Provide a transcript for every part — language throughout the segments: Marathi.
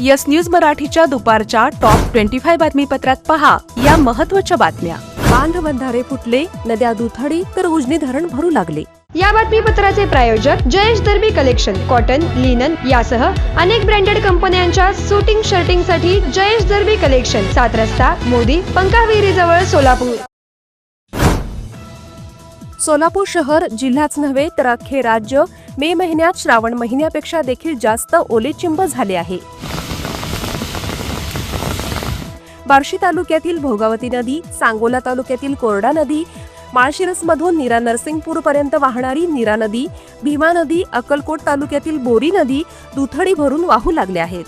यस न्यूज मराठीच्या दुपारच्या टॉप ट्वेंटी फाय बातमीपत्रात पहा या महत्त्वाच्या बातम्या. बांध बंधारे फुटले नद्या दुथडी तर उजनी धरण भरू लागले. या बातमीपत्राचे प्रायोजक Jayesh Darbi collection cotton linen यासह अनेक ब्रँडेड कंपन्यांच्या सुटिंग शर्टिंगसाठी जयेश दर्बी कलेक्शन सात रस्ता मोदी पंकाविहिरी जवळ सोलापूर. सोलापूर शहर जिल्हाच नव्हे तर अख्खे राज्य मे महिन्यात श्रावण महिन्यापेक्षा देखील जास्त ओलेचिंब झाले आहे. बार्शी तालुक्यातील भोगावती नदी सांगोला तालुक्यातील कोरडा नदी माळशिरसमधून नीरा नरसिंगपूर पर्यंत वाहणारी नीरा नदी भीमा नदी अक्कलकोट तालुक्यातील बोरी नदी दुथडी भरून वाहू लागल्या आहेत.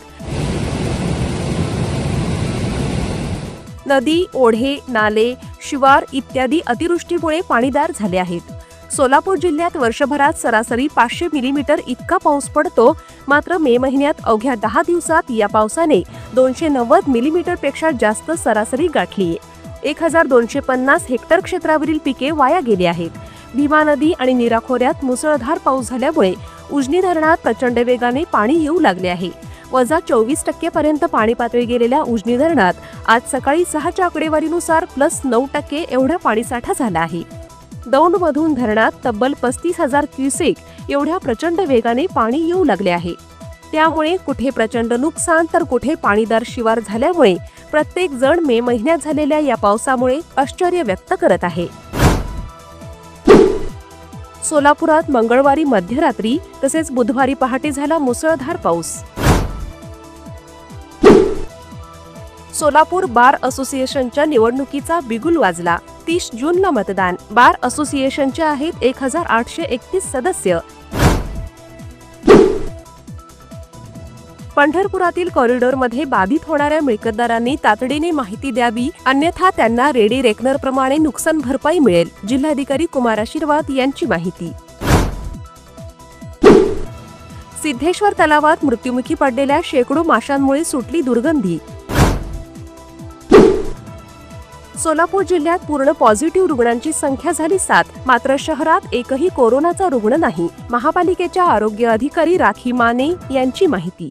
नदी ओढे नाले शिवार इत्यादी अतिवृष्टीमुळे पाणीदार झाले आहेत. सोलापूर जिल्ह्यात वर्षभरात सरासरी पाचशे मिलीमीटर इतका पाऊस पडतो मात्र मे महिन्यात अवघ्या दहा दिवसात या पावसाने दोनशे नव्वद मिलीमीटरपेक्षा जास्त सरासरी गाठली. एक हजार दोनशे पन्नास हेक्टर क्षेत्रावरील पिके वाया गेली आहेत. भीमा नदी आणि नीरा खोऱ्यात मुसळधार पाऊस झाल्यामुळे उजनी धरणात प्रचंड वेगाने पाणी येऊ लागले आहे. वजा चोवीस टक्केपर्यंत पाणी पातळी गेलेल्या उजनी धरणात आज सकाळी सहाच्या आकडेवारीनुसार प्लस नऊ टक्के एवढा पाणीसाठा झाला आहे. दौंडमधून धरणात तब्बल पस्तीस हजार क्युसेक एवढ्या प्रचंड वेगाने पाणी येऊ लागले आहे. त्यामुळे कुठे प्रचंड नुकसान तर कुठे पाणीदार शिवार झाल्यामुळे प्रत्येक जण मे महिन्यात झालेल्या या पावसामुळे आश्चर्य व्यक्त करत आहे. सोलापुरात मंगळवारी मध्यरात्री तसेच बुधवारी पहाटे झाला मुसळधार पाऊस. सोलापूर बार असोसिएशनच्या निवडणुकीचा बिगुल वाजला. तीस जूनला मतदान. बार असोसिएशनचे आहेत एक हजार आठशे एकतीस सदस्य. पंढरपुरातील कॉरिडॉरमध्ये बाधित होणाऱ्या मिळकतदारांनी तातडीने माहिती द्यावी अन्यथा त्यांना रेडी रेकनर प्रमाणे नुकसान भरपाई मिळेल जिल्हाधिकारी कुमार आशीर्वाद यांची माहिती. सिद्धेश्वर तलावात मृत्युमुखी पडलेल्या शेकडो माशांमुळे सुटली दुर्गंधी. सोलापूर जिल्ह्यात पूर्ण पॉझिटिव्ह रुग्णांची संख्या झाली सात मात्र शहरात एकही कोरोनाचा रुग्ण नाही महापालिकेच्या आरोग्य अधिकारी राखी माने यांची माहिती.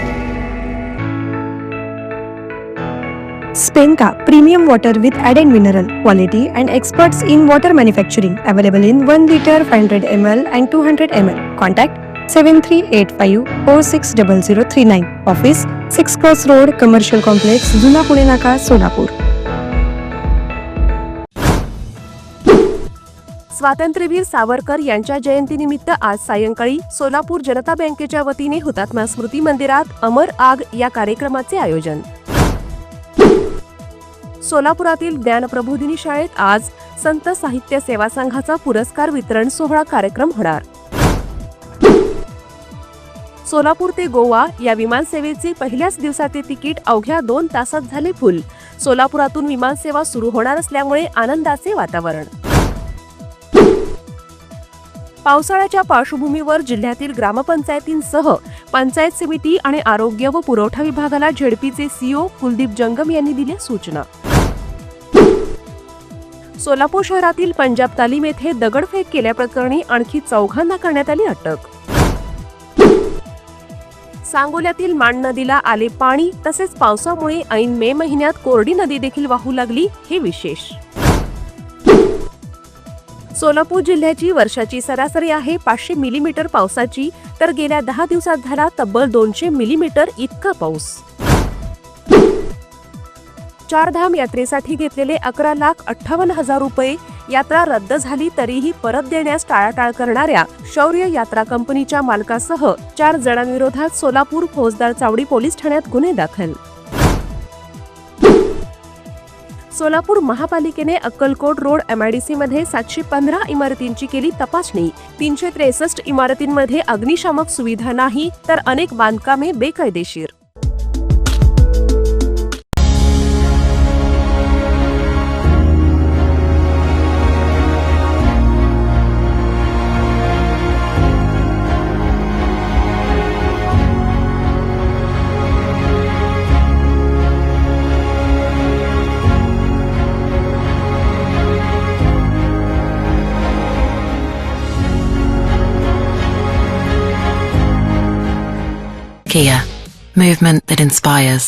Spain premium water with add added mineral quality and experts in water manufacturing available in one litre five hundred M L and two hundred M L contact seven three eight five four six double zero three nine office six cross road commercial complex Juna Pune Naka Solapur स्वातंत्र्यवीर सावरकर यांच्या जयंतीनिमित्त आज सायंकाळी सोलापूर जनता बँकेच्या वतीने हुतात्मा स्मृती मंदिरात अमर आग या कार्यक्रमाचे आयोजन सोलापुरातील ज्ञानप्रबोधिनी शाळेत आज संत साहित्य सेवा संघाचा पुरस्कार वितरण सोहळा कार्यक्रम होणार. सोलापूर ते गोवा या विमानसेवेचे पहिल्याच दिवसाचे तिकीट अवघ्या दोन तासात झाले फुल. सोलापुरातून विमानसेवा सुरू होणार असल्यामुळे आनंदाचे वातावरण. पावसाळ्याच्या पार्श्वभूमीवर जिल्ह्यातील ग्रामपंचायतींसह पंचायत समिती आणि आरोग्य व पुरवठा विभागाला झेडपीचे सीओ कुलदीप जंगम यांनी दिल्या सूचना. सोलापूर शहरातील पंजाब तालीम येथे दगडफेक केल्याप्रकरणी आणखी चौघांना करण्यात आली अटक. सांगोल्यातील माण नदीला आले पाणी तसेच पावसामुळे ऐन मे महिन्यात कोरडी नदी देखील वाहू लागली हे विशेष. सोलापूर जिल्ह्याची वर्षाची सरासरी आहे पाचशे मिलीमीटर पावसाची तर गेल्या दहा दिवसात झाला तब्बल दोनशे मिलीमीटर इतका पाऊस. चारधाम यात्रेसाठी घेतलेले अकरा लाख अठ्ठावन्न हजार रुपये यात्रा रद्द झाली तरीही परत देण्यास टाळाटाळ करणाऱ्या शौर्य यात्रा कंपनीच्या मालकासह चार जणांविरोधात सोलापूर फौजदार चावडी पोलीस ठाण्यात गुन्हे दाखल. सोलापूर महापालिकेने अक्कलकोट रोड एमआयडीसी मध्ये सातशे पंधरा इमारतींची केली तपासणी. तीनशे त्रेसष्ट इमारतींमध्ये अग्निशामक सुविधा नाही तर अनेक बांधकामे बेकायदेशीर. Kia, movement that inspires.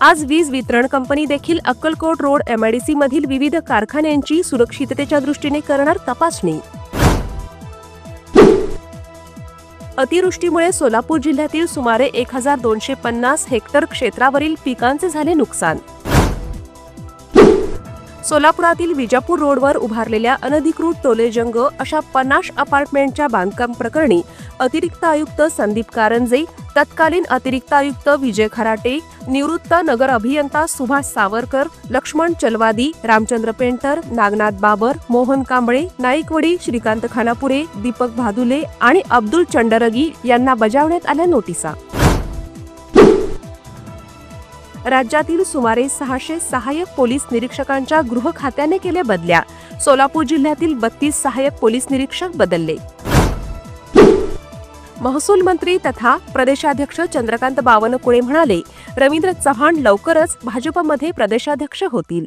आज वीज वितरण कंपनी देखील अक्कलकोट रोड एमआयडीसी मधील विविध कारखान्यांची सुरक्षिततेच्या दृष्टीने करणार तपासणी. अतिवृष्टीमुळे सोलापूर जिल्ह्यातील सुमारे एक हजार दोनशे पन्नास हेक्टर क्षेत्रावरील पिकांचे झाले नुकसान. सोलापुरातील विजापूर रोडवर उभारलेल्या अनधिकृत टोलेजंग अशा पन्नास अपार्टमेंटच्या बांधकाम प्रकरणी अतिरिक्त आयुक्त संदीप कारंजे तत्कालीन अतिरिक्त आयुक्त विजय खराटे निवृत्त नगर अभियंता सुभाष सावरकर लक्ष्मण चलवादी रामचंद्र पेंटर नागनाथ बाबर मोहन कांबळे नाईकवडी श्रीकांत खानापुरे दीपक भादुले आणि अब्दुल चंडरगी यांना बजावण्यात आल्या नोटिसा. राज्यातील सुमारे सहाशे सहाय्यक पोलीस निरीक्षकांच्या गृह खात्याने केल्या बदल्या. सोलापूर जिल्ह्यातील बत्तीस सहाय्यक पोलीस निरीक्षक बदलले. महसूल मंत्री तथा प्रदेशाध्यक्ष चंद्रकांत बावनकुळे म्हणाले रवींद्र चव्हाण लवकरच भाजपमध्ये प्रदेशाध्यक्ष होतील.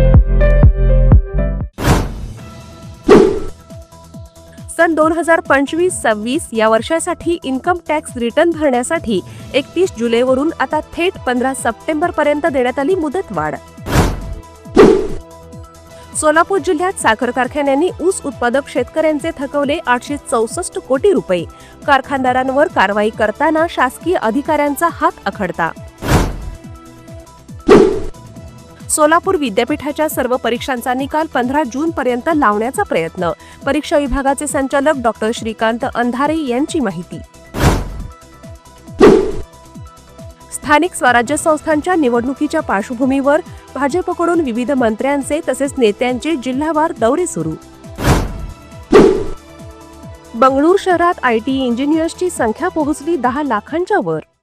सन दोन हजार पंचवीस सव्वीस या वर्षासाठी इन्कम टॅक्स रिटर्न भरण्यासाठी एकतीस जुलैवरून आता थेट पंधरा सप्टेंबर पर्यंत देण्यात आली मुदतवाढ. सोलापूर जिल्ह्यात साखर कारखान्यांनी ऊस उत्पादक शेतकऱ्यांचे थकवले आठशे चौसष्ट कोटी रुपये. कारखानदारांवर कारवाई करताना शासकीय अधिकाऱ्यांचा हात अखडता सोलापूर विद्यापीठाच्या सर्व परीक्षांचा निकाल पंधरा जून पर्यंत लावण्याचा प्रयत्न. परीक्षा विभागाचे संचालक डॉक्टर श्रीकांत अंधारे यांची माहिती. स्थानिक स्वराज्य संस्थांच्या निवडणुकीच्या पार्श्वभूमीवर भाजपकडून विविध मंत्र्यांचे तसेच नेत्यांचे जिल्हावार दौरे सुरू. बंगळूर शहरात आय टी इंजिनियर्सची संख्या पोहोचली दहा लाखांच्या वर.